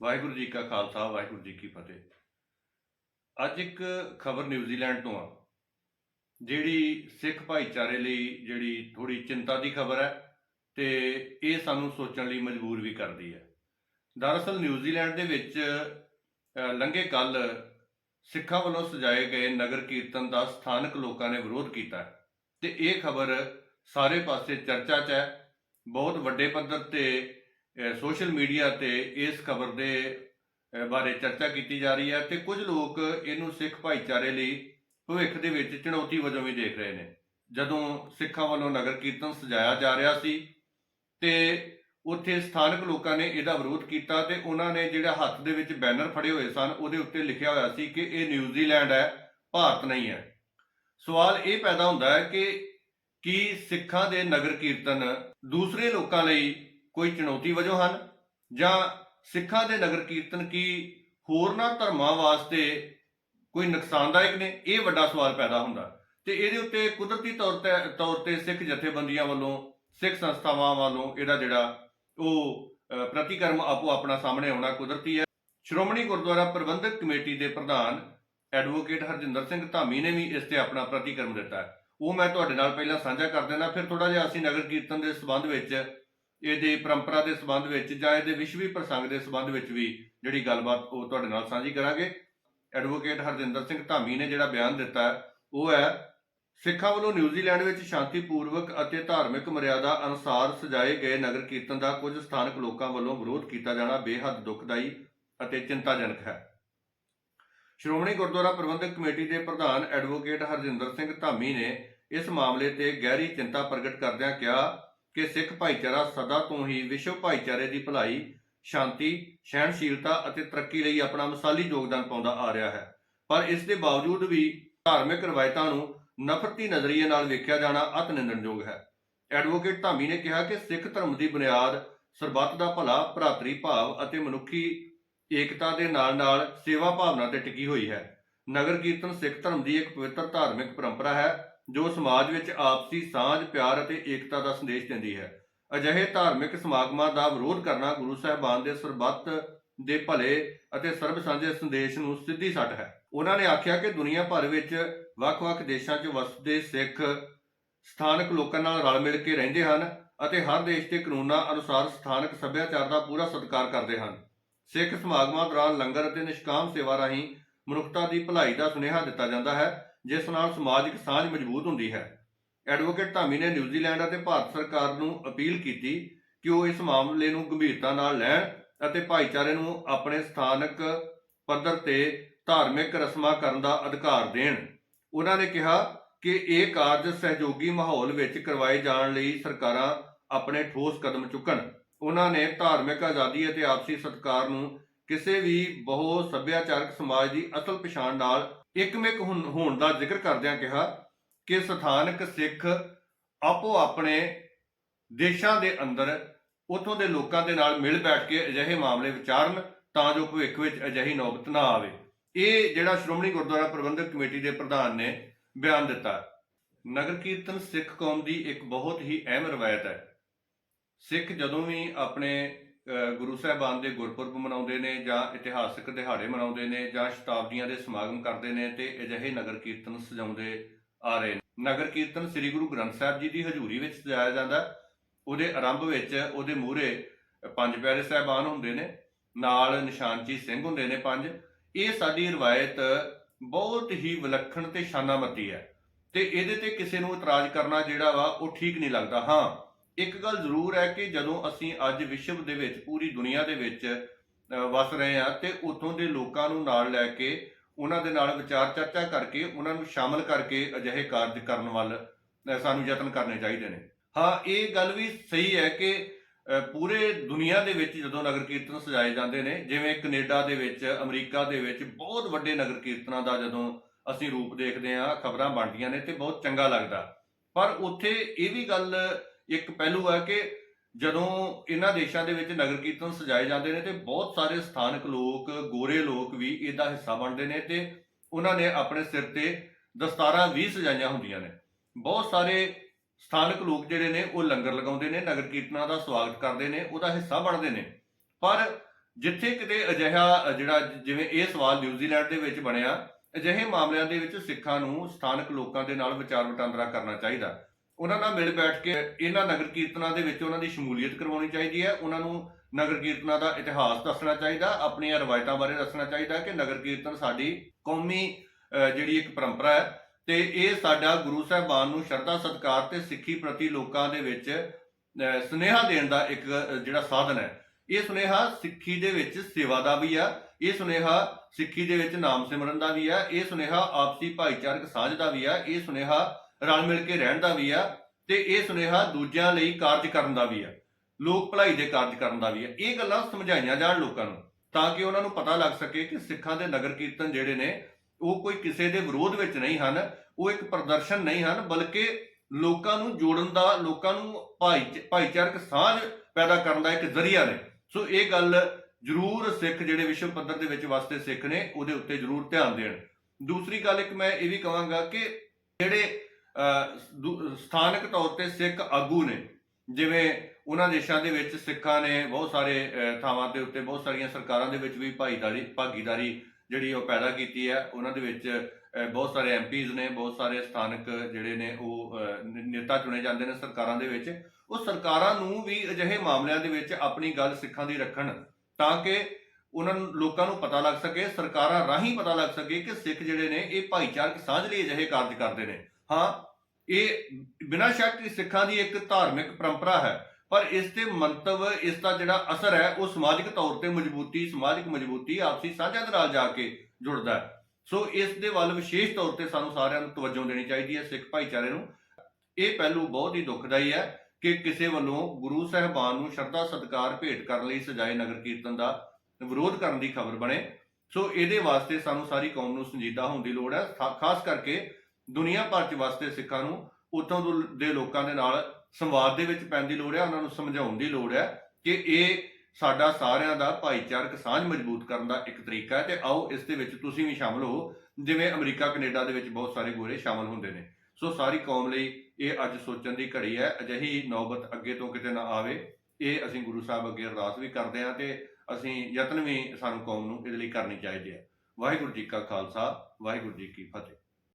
ਵਾਹਿਗੁਰੂ ਜੀ ਕਾ ਖਾਲਸਾ, ਵਾਹਿਗੁਰੂ ਜੀ ਕੀ ਫਤਿਹ। ਅੱਜ ਇੱਕ ਖਬਰ ਨਿਊਜ਼ੀਲੈਂਡ ਤੋਂ ਆ, ਜਿਹੜੀ ਸਿੱਖ ਭਾਈਚਾਰੇ ਲਈ ਜਿਹੜੀ ਥੋੜੀ ਚਿੰਤਾ ਦੀ ਖਬਰ ਹੈ ਤੇ ਇਹ ਸਾਨੂੰ ਸੋਚਣ ਲਈ ਮਜਬੂਰ ਵੀ ਕਰਦੀ ਹੈ। ਦਰਅਸਲ ਨਿਊਜ਼ੀਲੈਂਡ ਦੇ ਵਿੱਚ ਲੰਘੇ ਕੱਲ ਸਿੱਖਾਂ ਵੱਲੋਂ ਸਜਾਏ ਗਏ ਨਗਰ ਕੀਰਤਨ ਦਾ ਸਥਾਨਕ ਲੋਕਾਂ ਨੇ ਵਿਰੋਧ ਕੀਤਾ ਹੈ ਤੇ ਇਹ ਖਬਰ ਸਾਰੇ ਪਾਸੇ ਚਰਚਾ 'ਚ ਹੈ। ਬਹੁਤ ਵੱਡੇ ਪੱਧਰ ਤੇ ਸੋਸ਼ਲ ਮੀਡੀਆ ਤੇ ਇਸ ਖਬਰ ਦੇ ਬਾਰੇ ਚਰਚਾ ਕੀਤੀ ਜਾ ਰਹੀ ਹੈ ਤੇ ਕੁਝ ਲੋਕ ਇਹਨੂੰ ਸਿੱਖ ਭਾਈਚਾਰੇ ਲਈ ਭਵਿੱਖ ਦੇ ਵਿੱਚ ਚੁਣੌਤੀ ਵਜੋਂ ਵੀ ਦੇਖ ਰਹੇ ਨੇ। ਜਦੋਂ ਸਿੱਖਾਂ ਵੱਲੋਂ ਨਗਰ ਕੀਰਤਨ ਸਜਾਇਆ ਜਾ ਰਿਹਾ ਸੀ ਤੇ ਉੱਥੇ ਸਥਾਨਕ ਲੋਕਾਂ ਨੇ ਇਹਦਾ ਵਿਰੋਧ ਕੀਤਾ ਤੇ ਉਹਨਾਂ ਨੇ ਜਿਹੜਾ ਹੱਥ ਦੇ ਵਿੱਚ ਬੈਨਰ ਫੜੇ ਹੋਏ ਸਨ, ਉਹਦੇ ਉੱਤੇ ਲਿਖਿਆ ਹੋਇਆ ਸੀ ਕਿ ਇਹ ਨਿਊਜ਼ੀਲੈਂਡ ਹੈ, ਭਾਰਤ ਨਹੀਂ ਹੈ। ਸਵਾਲ ਇਹ ਪੈਦਾ ਹੁੰਦਾ ਹੈ ਕਿ ਕੀ ਸਿੱਖਾਂ ਦੇ ਨਗਰ ਕੀਰਤਨ ਦੂਸਰੇ ਲੋਕਾਂ ਲਈ ਕੋਈ ਚੁਣੌਤੀ ਵਜੋਂ ਹਨ? ਜਾਂ ਸਿੱਖਾਂ ਦੇ ਨਗਰ ਕੀਰਤਨ ਕੀ ਹੋਰਨਾਂ ਧਰਮਾਂ ਵਾਸਤੇ ਕੋਈ ਨੁਕਸਾਨਦਾਇਕ ਨੇ? ਇਹ ਵੱਡਾ ਸਵਾਲ ਪੈਦਾ ਹੁੰਦਾ। ਤੇ ਇਹਦੇ ਉੱਤੇ ਕੁਦਰਤੀ ਤੌਰ ਤੇ ਤੌਰ ਤੇ ਸਿੱਖ ਜਥੇਬੰਦੀਆਂ ਵੱਲੋਂ, ਸਿੱਖ ਸੰਸਥਾਵਾਂ ਵੱਲੋਂ ਇਹਦਾ ਜਿਹੜਾ ਉਹ ਪ੍ਰਤੀਕਰਮ ਆਪੋ ਆਪਣਾ ਸਾਹਮਣੇ ਆਉਣਾ ਕੁਦਰਤੀ ਹੈ। ਸ਼੍ਰੋਮਣੀ ਗੁਰਦੁਆਰਾ ਪ੍ਰਬੰਧਕ ਕਮੇਟੀ ਦੇ ਪ੍ਰਧਾਨ ਐਡਵੋਕੇਟ ਹਰਜਿੰਦਰ ਸਿੰਘ ਧਾਮੀ ਨੇ ਵੀ ਇਸ ਤੇ ਆਪਣਾ ਪ੍ਰਤੀਕਰਮ ਦਿੱਤਾ ਉਹ ਮੈਂ ਤੁਹਾਡੇ ਨਾਲ ਪਹਿਲਾਂ ਸਾਂਝਾ ਕਰ ਦੇਣਾ ਫਿਰ ਥੋੜਾ ਜਿਹਾ ਅਸੀਂ ਨਗਰ ਕੀਰਤਨ ਦੇ ਸੰਬੰਧ ਵਿੱਚ ਇਹਦੇ ਪਰੰਪਰਾ ਦੇ ਸੰਬੰਧ ਵਿੱਚ ਜਾਂ ਇਹਦੇ ਵਿਸ਼ਵੀ ਪ੍ਰਸੰਗ ਦੇ ਸੰਬੰਧ ਵਿੱਚ ਵੀ ਜਿਹੜੀ ਗੱਲਬਾਤ ਉਹ ਤੁਹਾਡੇ ਨਾਲ ਸਾਂਝੀ ਕਰਾਂਗੇ। ਐਡਵੋਕੇਟ ਹਰਜਿੰਦਰ ਸਿੰਘ ਧਾਮੀ ਨੇ ਜਿਹੜਾ ਬਿਆਨ ਦਿੱਤਾ ਉਹ ਹੈ, ਸਿੱਖਾਂ ਵੱਲੋਂ ਨਿਊਜ਼ੀਲੈਂਡ ਵਿੱਚ ਸ਼ਾਂਤੀਪੂਰਵਕ ਅਤੇ ਧਾਰਮਿਕ ਮਰਿਆਦਾ ਅਨੁਸਾਰ ਸਜਾਏ ਗਏ ਨਗਰ ਕੀਰਤਨ ਦਾ ਕੁਝ ਸਥਾਨਕ ਲੋਕਾਂ ਵੱਲੋਂ ਵਿਰੋਧ ਕੀਤਾ ਜਾਣਾ ਬੇਹੱਦ ਦੁਖਦਾਈ ਅਤੇ ਚਿੰਤਾਜਨਕ ਹੈ। ਸ਼੍ਰੋਮਣੀ ਗੁਰਦੁਆਰਾ ਪ੍ਰਬੰਧਕ ਕਮੇਟੀ ਦੇ ਪ੍ਰਧਾਨ ਐਡਵੋਕੇਟ ਹਰਜਿੰਦਰ ਸਿੰਘ ਧਾਮੀ ਨੇ ਇਸ ਮਾਮਲੇ ਤੇ ਗਹਿਰੀ ਚਿੰਤਾ ਪ੍ਰਗਟ ਕਰਦਿਆਂ ਕਿਹਾ ਕਿ ਸਿੱਖ ਭਾਈਚਾਰਾ ਸਦਾ ਤੋਂ ਹੀ ਵਿਸ਼ਵ ਭਾਈਚਾਰੇ ਦੀ ਭਲਾਈ, ਸ਼ਾਂਤੀ, ਸਹਿਣਸ਼ੀਲਤਾ ਅਤੇ ਤਰੱਕੀ ਲਈ ਆਪਣਾ ਮਿਸਾਲੀ ਯੋਗਦਾਨ ਪਾਉਂਦਾ ਆ ਰਿਹਾ ਹੈ। ਪਰ ਇਸ ਦੇ ਬਾਵਜੂਦ ਵੀ ਧਾਰਮਿਕ ਰਵਾਇਤਾਂ ਨੂੰ ਨਫ਼ਰਤੀ ਨਜ਼ਰੀਏ ਨਾਲ ਵੇਖਿਆ ਜਾਣਾ ਅਤ ਨਿੰਦਣਯੋਗ ਹੈ। ਐਡਵੋਕੇਟ ਧਾਮੀ ਨੇ ਕਿਹਾ ਕਿ ਸਿੱਖ ਧਰਮ ਦੀ ਬੁਨਿਆਦ, ਸਰਬੱਤ ਦਾ ਭਲਾ, ਭਰਾਤਰੀ ਭਾਵ ਅਤੇ ਮਨੁੱਖੀ ਏਕਤਾ ਦੇ ਨਾਲ-ਨਾਲ ਸੇਵਾ ਭਾਵਨਾ ਤੇ ਟਿਕੀ ਹੋਈ ਹੈ। ਨਗਰ ਕੀਰਤਨ ਸਿੱਖ ਧਰਮ ਦੀ ਇੱਕ ਪਵਿੱਤਰ ਧਾਰਮਿਕ ਪਰੰਪਰਾ ਹੈ। ਜੋ ਸਮਾਜ ਵਿੱਚ ਆਪਸੀ ਸਾਂਝ, ਪਿਆਰ ਅਤੇ ਏਕਤਾ ਦਾ ਸੰਦੇਸ਼ ਦਿੰਦੀ ਹੈ। ਅਜਿਹੇ ਧਾਰਮਿਕ ਸਮਾਗਮਾਂ ਦਾ ਵਿਰੋਧ ਕਰਨਾ ਗੁਰੂ ਸਾਹਿਬਾਨ ਦੇ ਸਰਬੱਤ ਦੇ ਭਲੇ ਅਤੇ ਸਰਬ ਸਾਂਝੇ ਸੰਦੇਸ਼ ਨੂੰ ਸਿੱਧੀ ਸੱਟ ਹੈ। ਉਹਨਾਂ ਨੇ ਆਖਿਆ ਕਿ ਦੁਨੀਆ ਭਰ ਵਿੱਚ ਵੱਖ-ਵੱਖ ਦੇਸ਼ਾਂ 'ਚ ਵਸਦੇ ਸਿੱਖ ਸਥਾਨਕ ਲੋਕਾਂ ਨਾਲ ਰਲ ਮਿਲ ਕੇ ਰਹਿੰਦੇ ਹਨ ਅਤੇ ਹਰ ਦੇਸ਼ ਦੇ ਕਾਨੂੰਨਾਂ ਅਨੁਸਾਰ ਸਥਾਨਕ ਸੱਭਿਆਚਾਰ ਦਾ ਪੂਰਾ ਸਤਿਕਾਰ ਕਰਦੇ ਹਨ। ਸਿੱਖ ਸਮਾਗਮਾਂ ਦੌਰਾਨ ਲੰਗਰ ਅਤੇ ਨਿਸ਼ਕਾਮ ਸੇਵਾ ਰਾਹੀਂ ਮਨੁੱਖਤਾ ਦੀ ਭਲਾਈ ਦਾ ਸੁਨੇਹਾ ਦਿੱਤਾ ਜਾਂਦਾ ਹੈ। ਜਿਸ ਨਾਲ ਸਮਾਜਿਕ ਸਾਂਝ ਮਜ਼ਬੂਤ ਹੁੰਦੀ ਹੈ। ਐਡਵੋਕੇਟ ਧਾਮੀ ਨੇ ਨਿਊਜ਼ੀਲੈਂਡ ਅਤੇ ਭਾਰਤ ਸਰਕਾਰ ਨੂੰ ਅਪੀਲ ਕੀਤੀ ਕਿ ਉਹ ਇਸ ਮਾਮਲੇ ਨੂੰ ਗੰਭੀਰਤਾ ਨਾਲ ਲੈਣ ਅਤੇ ਭਾਈਚਾਰੇ ਨੂੰ ਆਪਣੇ ਸਥਾਨਕ ਪੱਧਰ ਤੇ ਧਾਰਮਿਕ ਰਸਮਾਂ ਕਰਨ ਦਾ ਅਧਿਕਾਰ ਦੇਣ। ਉਹਨਾਂ ਨੇ ਕਿਹਾ ਕਿ ਇਹ ਕਾਰਜ ਸਹਿਯੋਗੀ ਮਾਹੌਲ ਵਿੱਚ ਕਰਵਾਏ ਜਾਣ ਲਈ ਸਰਕਾਰਾਂ ਆਪਣੇ ਠੋਸ ਕਦਮ ਚੁੱਕਣ। ਉਹਨਾਂ ਨੇ ਧਾਰਮਿਕ ਆਜ਼ਾਦੀ ਅਤੇ ਆਪਸੀ ਸਤਿਕਾਰ ਨੂੰ ਕਿਸੇ ਵੀ ਬਹੁ ਸੱਭਿਆਚਾਰਕ ਸਮਾਜ ਦੀ ਅਸਲ ਪਛਾਣ ਨਾਲ ਇੱਕਮਿਕ ਹੋਣ ਦਾ ਜ਼ਿਕਰ ਕਰਦਿਆਂ ਕਿਹਾ ਕਿ ਸਥਾਨਕ ਸਿੱਖ ਆਪੋ ਆਪਣੇ ਦੇਸ਼ਾਂ ਦੇ ਅੰਦਰ, ਉਥੋਂ ਦੇ ਲੋਕਾਂ ਦੇ ਨਾਲ ਮਿਲ ਬੈਠ ਕੇ ਅਜਿਹੇ ਮਾਮਲੇ ਵਿਚਾਰਨ ਤਾਂ ਜੋ ਭਵਿੱਖ ਵਿੱਚ ਅਜਿਹੀ ਨੌਬਤ ਨਾ ਆਵੇ। ਇਹ ਜਿਹੜਾ ਸ਼੍ਰੋਮਣੀ ਗੁਰਦੁਆਰਾ ਪ੍ਰਬੰਧਕ ਕਮੇਟੀ ਦੇ ਪ੍ਰਧਾਨ ਨੇ ਬਿਆਨ ਦਿੱਤਾ। ਨਗਰ ਕੀਰਤਨ ਸਿੱਖ ਕੌਮ ਦੀ ਇੱਕ ਬਹੁਤ ਹੀ ਅਹਿਮ ਰਵਾਇਤ ਹੈ। ਸਿੱਖ ਜਦੋਂ ਵੀ ਆਪਣੇ ਗੁਰੂ ਸਾਹਿਬਾਨ ਦੇ ਗੁਰਪੁਰਬ ਮਨਾਉਂਦੇ ਨੇ ਜਾਂ ਇਤਿਹਾਸਕ ਦਿਹਾੜੇ ਮਨਾਉਂਦੇ ਨੇ ਜਾਂ ਸ਼ਤਾਬਦੀਆਂ ਦੇ ਸਮਾਗਮ ਕਰਦੇ ਨੇ ਤੇ ਅਜਿਹੇ ਨਗਰ ਕੀਰਤਨ ਸਜਾਉਂਦੇ ਆ ਰਹੇ ਨੇ। ਨਗਰ ਕੀਰਤਨ ਸ੍ਰੀ ਗੁਰੂ ਗ੍ਰੰਥ ਸਾਹਿਬ ਜੀ ਦੀ ਹਜ਼ੂਰੀ ਵਿੱਚ ਸਜਾਇਆ ਜਾਂਦਾ। ਉਹਦੇ ਆਰੰਭ ਵਿੱਚ ਉਹਦੇ ਮੂਹਰੇ ਪੰਜ ਪਿਆਰੇ ਸਾਹਿਬਾਨ ਹੁੰਦੇ ਨੇ, ਨਾਲ ਨਿਸ਼ਾਨਚੀ ਸਿੰਘ ਹੁੰਦੇ ਨੇ ਪੰਜ। ਇਹ ਸਾਡੀ ਰਵਾਇਤ ਬਹੁਤ ਹੀ ਵਿਲੱਖਣ ਤੇ ਸ਼ਾਨਾਮਤੀ ਹੈ। ਤੇ ਇਹਦੇ ਤੇ ਕਿਸੇ ਨੂੰ ਇਤਰਾਜ਼ ਕਰਨਾ ਜਿਹੜਾ ਵਾ, ਉਹ ਠੀਕ ਨਹੀਂ ਲੱਗਦਾ। ਹਾਂ ਇੱਕ ਗੱਲ ਜ਼ਰੂਰ ਹੈ ਕਿ ਜਦੋਂ ਅਸੀਂ ਅੱਜ ਵਿਸ਼ਵ ਦੇ ਵਿੱਚ ਪੂਰੀ ਦੁਨੀਆ ਦੇ ਵਿੱਚ ਅ, ਵਸ ਰਹੇ ਹਾਂ ਤੇ ਉੱਥੋਂ ਦੇ ਲੋਕਾਂ ਨੂੰ ਨਾਲ ਲੈ ਕੇ ਉਹਨਾਂ ਦੇ ਨਾਲ ਵਿਚਾਰ ਚਰਚਾ ਕਰਕੇ ਉਹਨਾਂ ਨੂੰ ਸ਼ਾਮਲ ਕਰਕੇ ਅਜਿਹੇ ਕਾਰਜ ਕਰਨ ਵੱਲ ਸਾਨੂੰ ਯਤਨ ਕਰਨੇ ਚਾਹੀਦੇ ਨੇ। ਹਾਂ ਇਹ ਗੱਲ ਵੀ ਸਹੀ ਹੈ ਕਿ ਪੂਰੇ ਦੁਨੀਆ ਦੇ ਵਿੱਚ ਜਦੋਂ ਨਗਰ ਕੀਰਤਨ ਸਜਾਏ ਜਾਂਦੇ ਨੇ ਜਿਵੇਂ ਕੈਨੇਡਾ ਦੇ ਵਿੱਚ ਅਮਰੀਕਾ ਦੇ ਵਿੱਚ ਬਹੁਤ ਵੱਡੇ ਨਗਰ ਕੀਰਤਨਾਂ ਦਾ ਜਦੋਂ ਅਸੀਂ ਰੂਪ ਦੇਖਦੇ ਹਾਂ ਖਬਰਾਂ ਬਣਦੀਆਂ ਨੇ ਤੇ ਬਹੁਤ ਚੰਗਾ ਲੱਗਦਾ। ਪਰ ਉੱਥੇ ਇਹ ਵੀ ਗੱਲ ਇੱਕ ਪਹਿਲੂ ਹੈ ਕਿ ਜਦੋਂ ਇਹਨਾਂ ਦੇਸ਼ਾਂ ਦੇ ਵਿੱਚ ਨਗਰ ਕੀਰਤਨ ਸਜਾਏ ਜਾਂਦੇ ਨੇ ਤੇ ਬਹੁਤ ਸਾਰੇ ਸਥਾਨਕ ਲੋਕ, ਗੋਰੇ ਲੋਕ ਵੀ ਇਹਦਾ ਹਿੱਸਾ ਬਣਦੇ ਨੇ ਤੇ ਉਹਨਾਂ ਨੇ ਆਪਣੇ ਸਿਰ ਤੇ ਦਸਤਾਰਾਂ ਵੀ ਸਜਾਈਆਂ ਹੁੰਦੀਆਂ ਨੇ। ਬਹੁਤ ਸਾਰੇ ਸਥਾਨਕ ਲੋਕ ਜਿਹੜੇ ਨੇ ਉਹ ਲੰਗਰ ਲਗਾਉਂਦੇ ਨੇ, ਨਗਰ ਕੀਰਤਨਾਂ ਦਾ ਸਵਾਗਤ ਕਰਦੇ ਨੇ, ਉਹਦਾ ਹਿੱਸਾ ਬਣਦੇ ਨੇ। ਪਰ ਜਿੱਥੇ ਕਿਤੇ ਅਜਿਹਾ, ਜਿਹੜਾ ਜਿਵੇਂ ਇਹ ਸਵਾਲ ਨਿਊਜ਼ੀਲੈਂਡ ਦੇ ਵਿੱਚ ਬਣਿਆ, ਅਜਿਹੇ ਮਾਮਲਿਆਂ ਦੇ ਵਿੱਚ ਸਿੱਖਾਂ ਨੂੰ ਸਥਾਨਕ ਲੋਕਾਂ ਦੇ ਨਾਲ ਵਿਚਾਰ ਵਟਾਂਦਰਾ ਕਰਨਾ ਚਾਹੀਦਾ। ਉਹਨਾਂ ਨਾਲ ਮਿਲ ਬੈਠ ਕੇ ਇਹਨਾਂ ਨਗਰ ਕੀਰਤਨਾਂ ਦੇ ਵਿੱਚ ਉਹਨਾਂ ਦੀ ਸ਼ਮੂਲੀਅਤ ਕਰਵਾਉਣੀ ਚਾਹੀਦੀ ਹੈ। ਉਹਨਾਂ ਨੂੰ ਨਗਰ ਕੀਰਤਨਾਂ ਦਾ ਇਤਿਹਾਸ ਦੱਸਣਾ ਚਾਹੀਦਾ, ਆਪਣੀਆਂ ਰਵਾਇਤਾਂ ਬਾਰੇ ਦੱਸਣਾ ਚਾਹੀਦਾ ਕਿ ਨਗਰ ਕੀਰਤਨ ਸਾਡੀ ਕੌਮੀ ਜਿਹੜੀ ਇੱਕ ਪਰੰਪਰਾ ਹੈ ਤੇ ਇਹ ਸਾਡਾ ਗੁਰੂ ਸਾਹਿਬਾਨ ਨੂੰ ਸ਼ਰਧਾ, ਸਤਿਕਾਰ ਤੇ ਸਿੱਖੀ ਪ੍ਰਤੀ ਲੋਕਾਂ ਦੇ ਵਿੱਚ ਸੁਨੇਹਾ ਦੇਣ ਦਾ ਇੱਕ ਜਿਹੜਾ ਸਾਧਨ ਹੈ। ਇਹ ਸੁਨੇਹਾ ਸਿੱਖੀ ਦੇ ਵਿੱਚ ਸੇਵਾ ਦਾ ਵੀ ਆ, ਇਹ ਸੁਨੇਹਾ ਸਿੱਖੀ ਦੇ ਵਿੱਚ ਨਾਮ ਸਿਮਰਨ ਦਾ ਵੀ ਆ, ਇਹ ਸੁਨੇਹਾ ਆਪਸੀ ਭਾਈਚਾਰਕ ਸਾਂਝ ਦਾ ਵੀ ਆ, ਇਹ ਸੁਨੇਹਾ ਰਲ ਮਿਲ ਕੇ ਰਹਿਣ ਦਾ ਵੀ ਆ ਤੇ ਇਹ ਸੁਨੇਹਾ ਦੂਜਿਆਂ ਲਈ ਕਾਰਜ ਕਰਨ ਦਾ ਵੀ ਆ। ਲੋਕ ਭਲਾਈ ਦੇ ਕਾਰਜ ਕਰਨ ਦਾ ਵੀ ਆ। ਇਹ ਗੱਲਾਂ ਸਮਝਾਈਆਂ ਜਾਣ ਲੋਕਾਂ ਨੂੰ ਤਾਂ ਕਿ ਉਹਨਾਂ ਨੂੰ ਪਤਾ ਲੱਗ ਸਕੇ ਕਿ ਸਿੱਖਾਂ ਦੇ ਨਗਰ ਕੀਰਤਨ ਜਿਹੜੇ ਨੇ, ਉਹ ਕੋਈ ਕਿਸੇ ਦੇ ਵਿਰੋਧ ਵਿੱਚ ਨਹੀਂ ਹਨ, ਉਹ ਇੱਕ ਪ੍ਰਦਰਸ਼ਨ ਨਹੀਂ ਹਨ, ਬਲਕਿ ਲੋਕਾਂ ਨੂੰ ਜੋੜਨ ਦਾ, ਲੋਕਾਂ ਨੂੰ ਭਾਈ, ਭਾਈਚਾਰਕ ਸਾਂਝ ਪੈਦਾ ਕਰਨ ਦਾ ਇੱਕ ਜ਼ਰੀਆ ਨੇ। ਸੋ ਇਹ ਗੱਲ ਜ਼ਰੂਰ ਸਿੱਖ ਜਿਹੜੇ ਵਿਸ਼ਵ ਪੱਧਰ ਦੇ ਵਿੱਚ ਵਸਦੇ ਸਿੱਖ ਨੇ, ਉਹਦੇ ਉੱਤੇ ਜ਼ਰੂਰ ਧਿਆਨ ਦੇਣ। ਦੂਸਰੀ ਗੱਲ ਇੱਕ ਮੈਂ ਇਹ ਵੀ ਕਹਾਂਗਾ ਕਿ ਜਿਹੜੇ ਸਥਾਨਕ ਤੌਰ ਤੇ ਸਿੱਖ ਆਗੂ ਨੇ। ਜਿਵੇਂ ਉਹਨਾਂ ਦੇਸ਼ਾਂ ਦੇ ਵਿੱਚ ਸਿੱਖਾਂ ਨੇ ਬਹੁਤ ਸਾਰੇ ਥਾਵਾਂ ਦੇ ਉੱਤੇ ਬਹੁਤ ਸਾਰੀਆਂ ਸਰਕਾਰਾਂ ਦੇ ਵਿੱਚ ਵੀ ਭਾਈਦਾਰੀ, ਭਾਗੀਦਾਰੀ ਜਿਹੜੀ ਉਹ ਪੈਦਾ ਕੀਤੀ ਹੈ। ਉਹਨਾਂ ਦੇ ਵਿੱਚ ਬਹੁਤ ਸਾਰੇ ਐਮਪੀਜ਼ ਨੇ, ਬਹੁਤ ਸਾਰੇ ਸਥਾਨਕ ਜਿਹੜੇ ਨੇ ਉਹ ਨੇਤਾ ਚੁਣੇ ਜਾਂਦੇ ਨੇ ਸਰਕਾਰਾਂ ਦੇ ਵਿੱਚ। ਉਹ ਸਰਕਾਰਾਂ ਨੂੰ ਵੀ ਅਜਿਹੇ ਮਾਮਲਿਆਂ ਦੇ ਵਿੱਚ ਆਪਣੀ ਗੱਲ ਸਿੱਖਾਂ ਦੀ ਰੱਖਣ ਤਾਂ ਕਿ ਉਹਨਾਂ ਨੂੰ, ਲੋਕਾਂ ਨੂੰ ਪਤਾ ਲੱਗ ਸਕੇ, ਸਰਕਾਰਾਂ ਰਾਹੀਂ ਪਤਾ ਲੱਗ ਸਕੇ ਕਿ ਸਿੱਖ ਜਿਹੜੇ ਨੇ ਇਹ ਭਾਈਚਾਰਕ ਸਾਂਝ ਲਈ ਅਜਿਹੇ ਕਾਰਜ ਕਰਦੇ ਨੇ। ਹਾਂ ਇਹ ਬਿਨਾਂ ਸ਼ੱਕ ਸਿੱਖਾਂ ਦੀ ਇੱਕ ਧਾਰਮਿਕ ਪਰੰਪਰਾ ਹੈ। ਪਰ ਇਸ ਤੇ ਮੰਤਵ, ਇਸ ਦਾ ਜਿਹੜਾ ਅਸਰ ਹੈ, ਉਹ ਸਮਾਜਿਕ ਤੌਰ ਤੇ ਮਜ਼ਬੂਤੀ, ਸਮਾਜਿਕ ਮਜ਼ਬੂਤੀ, ਆਪਸੀ ਸਾਂਝਾਂ ਦੇ ਨਾਲ ਜਾ ਕੇ ਜੁੜਦਾ ਹੈ। ਸੋ ਇਸ ਦੇ ਵੱਲ ਵਿਸ਼ੇਸ਼ ਤੌਰ ਤੇ ਸਾਨੂੰ ਸਾਰਿਆਂ ਨੂੰ ਤਵੱਜੋ ਦੇਣੀ ਚਾਹੀਦੀ ਹੈ ਸਿੱਖ ਭਾਈਚਾਰੇ ਨੂੰ। ਇਹ ਪਹਿਲੂ ਬਹੁਤ ਹੀ ਦੁਖਦਾਈ ਹੈ ਕਿ ਕਿਸੇ ਵੱਲੋਂ ਗੁਰੂ ਸਾਹਿਬਾਨ ਨੂੰ ਸ਼ਰਧਾ, ਸਤਿਕਾਰ, ਭੇਟ ਕਰਨ ਲਈ ਸਜਾਏ ਨਗਰ ਕੀਰਤਨ ਦਾ ਵਿਰੋਧ ਕਰਨ ਦੀ ਖਬਰ ਬਣੇ। ਸੋ ਇਹਦੇ ਵਾਸਤੇ ਸਾਨੂੰ ਸਾਰੀ ਕੌਮ ਨੂੰ ਸੰਜੀਦਾ ਹੋਣ ਦੀ ਲੋੜ ਹੈ। ਖਾ- ਖਾਸ ਕਰਕੇ ਦੁਨੀਆ ਭਰ ਚ ਵਸਦੇ ਸਿੱਖਾਂ ਨੂੰ, ਉੱਥੋਂ ਦੋ- ਦੇ ਲੋਕਾਂ ਦੇ ਨਾਲ ਸੰਵਾਦ ਦੇ ਵਿੱਚ ਪੈਣ ਦੀ ਲੋੜ ਹੈ, ਉਹਨਾਂ ਨੂੰ ਸਮਝਾਉਣ ਦੀ ਲੋੜ ਹੈ ਕਿ ਇਹ ਸਾਡਾ ਸਾਰਿਆਂ ਦਾ ਭਾਈਚਾਰਕ ਸਾਂਝ ਮਜ਼ਬੂਤ ਕਰਨ ਦਾ ਇੱਕ ਤਰੀਕਾ ਹੈ ਤੇ ਆਓ ਇਸ ਦੇ ਵਿੱਚ ਤੁਸੀਂ ਵੀ ਸ਼ਾਮਲ ਹੋ, ਜਿਵੇਂ ਅਮਰੀਕਾ, ਕੈਨੇਡਾ ਦੇ ਵਿੱਚ ਬਹੁਤ ਸਾਰੇ ਗੋਰੇ ਸ਼ਾਮਲ ਹੁੰਦੇ ਨੇ। ਸੋ ਸਾਰੀ ਕੌਮ ਲਈ ਇਹ ਅੱਜ ਸੋਚਣ ਦੀ ਘੜੀ ਹੈ, ਅਜਿਹੀ ਨੌਬਤ ਅੱਗੇ ਤੋਂ ਕਿਤੇ ਨਾ ਆਵੇ, ਇਹ ਅਸੀਂ ਗੁਰੂ ਸਾਹਿਬ ਅੱਗੇ ਅਰਦਾਸ ਵੀ ਕਰਦੇ ਹਾਂ ਤੇ ਅਸੀਂ ਯਤਨ ਵੀ ਸਾਨੂੰ ਕੌਮ ਨੂੰ ਇਹਦੇ ਲਈ ਕਰਨੀ ਚਾਹੀਦੇ ਆ ਵਾਹਿਗੁਰੂ ਜੀ ਕਾ ਖਾਲਸਾ, ਵਾਹਿਗੁਰੂ ਜੀ ਕੀ ਫਤਿਹ।